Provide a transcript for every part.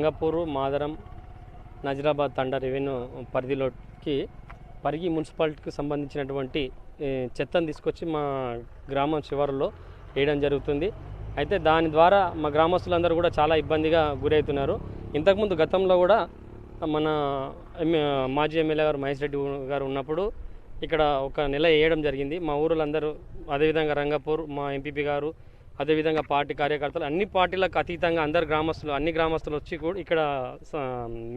రంగపూరు మాదరం నజరాబాద్ తండా revenue పరిధిలోకి పరిగి మున్సిపాలిటీకి సంబంధించినటువంటి చెత్తను తీసుకొచ్చి మా గ్రామం చివరిలో వేయడం జరుగుతుంది. అయితే దాని ద్వారా మా గ్రామస్తులందరూ కూడా చాలా ఇబ్బందిగా గురవుతున్నారు ఇంతకుముందు గతంలో కూడా మన మాజీ ఎమ్మెల్యే గారు మహేష్ రెడ్డి గారు ఉన్నప్పుడు ఇక్కడ ఒక నెల వేయడం జరిగింది. మా ఊరులందరూ అదేవిధంగా రంగపూర్ మా ఎంపీపీ గారు అదేవిధంగా పార్టీ కార్యకర్తలు అన్ని పార్టీలకు అతీతంగా అందరు గ్రామస్తులు అన్ని గ్రామస్తులు వచ్చి కూడా ఇక్కడ స-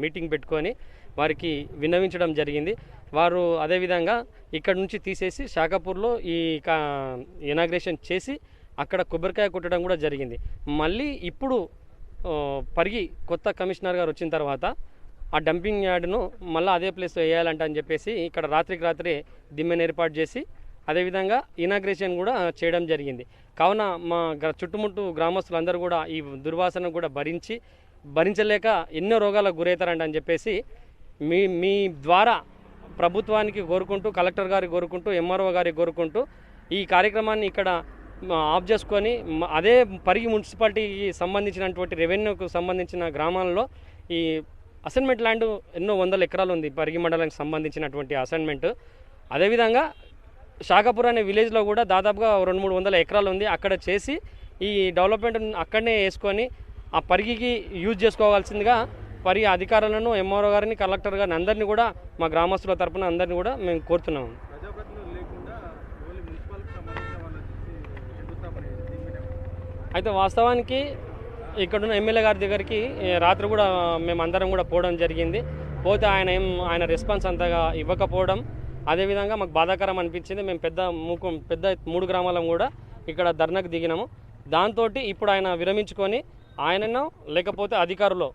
మీటింగ్ పెట్టుకొని వారికి విన్నవించడం జరిగింది. వారు అదేవిధంగా ఇక్కడ నుంచి తీసేసి శాఖపూర్లో ఈ కా ఇనాగ్రేషన్ చేసి అక్కడ కొబ్బరికాయ కొట్టడం కూడా జరిగింది. మళ్ళీ ఇప్పుడు పరిగి కొత్త కమిషనర్ గారు వచ్చిన తర్వాత ఆ డంపింగ్ యార్డును మళ్ళీ అదే ప్లేస్లో వేయాలంట అని చెప్పేసి ఇక్కడ రాత్రికి రాత్రి దిమ్మెను ఏర్పాటు చేసి అదేవిధంగా ఇనాగ్రేషన్ కూడా చేయడం జరిగింది. కావున మా చుట్టుముట్టు గ్రామస్తులందరూ కూడా ఈ దుర్వాసన కూడా భరించి భరించలేక ఎన్నో రోగాలకు గురవుతారండి అని చెప్పేసి మీ మీ ద్వారా ప్రభుత్వానికి కోరుకుంటూ కలెక్టర్ గారికి కోరుకుంటూ ఎంఆర్ఓ గారికి కోరుకుంటూ ఈ కార్యక్రమాన్ని ఇక్కడ ఆఫ్ చేసుకొని అదే పరిగి మున్సిపాలిటీకి సంబంధించినటువంటి రెవెన్యూకు సంబంధించిన గ్రామాల్లో ఈ అసైన్మెంట్ ల్యాండ్ ఎన్నో వందల ఎకరాలు ఉంది. పరిగి మండలానికి సంబంధించినటువంటి అసైన్మెంట్. అదేవిధంగా శాఖాపూర్ అనే విలేజ్లో కూడా దాదాపుగా రెండు మూడు వందల ఎకరాలు ఉంది. అక్కడ చేసి ఈ డెవలప్మెంట్ అక్కడనే వేసుకొని ఆ పరిగికి యూజ్ చేసుకోవాల్సిందిగా పరిగి అధికారులను ఎంఆర్ఓ గారిని కలెక్టర్ గారిని అందరినీ కూడా మా గ్రామస్తుల తరపున అందరినీ కూడా మేము కోరుతున్నాము అయితే వాస్తవానికి ఇక్కడున్న ఎమ్మెల్యే గారి దగ్గరికి రాత్రి కూడా మేము అందరం కూడా పోవడం జరిగింది. పోతే ఆయన ఏం ఆయన రెస్పాన్స్ అంతగా ఇవ్వకపోవడం అదేవిధంగా మాకు బాధాకరం అనిపించింది. మేము పెద్ద మూకు పెద్ద మూడు గ్రామాలం కూడా ఇక్కడ ధర్నాకు దిగినాము. దాంతో ఇప్పుడు ఆయన విరమించుకొని ఆయనను లేకపోతే అధికారులు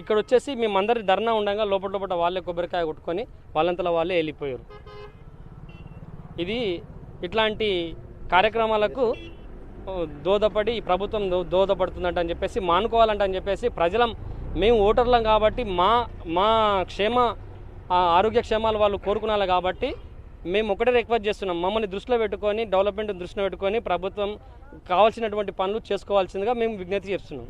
ఇక్కడ వచ్చేసి మేమందరి ధర్నా ఉండగా లోపల లోపల వాళ్ళే కొబ్బరికాయ కొట్టుకొని వాళ్ళంతలో వాళ్ళే వెళ్ళిపోయారు. ఇది ఇట్లాంటి కార్యక్రమాలకు దోదపడి ప్రభుత్వం దో దోదపడుతుందంట అని చెప్పేసి మానుకోవాలంట అని చెప్పేసి ప్రజలం మేము ఓటర్లం కాబట్టి మా మా క్షేమ ఆరోగ్య క్షేమాలు వాళ్ళు కోరుకున్నారు కాబట్టి మేము ఒకటే రిక్వెస్ట్ చేస్తున్నాం. మమ్మల్ని దృష్టిలో పెట్టుకొని డెవలప్మెంట్ దృష్టిలో పెట్టుకొని ప్రభుత్వం కావాల్సినటువంటి పనులు చేసుకోవాల్సిందిగా మేము విజ్ఞప్తి చేస్తున్నాం.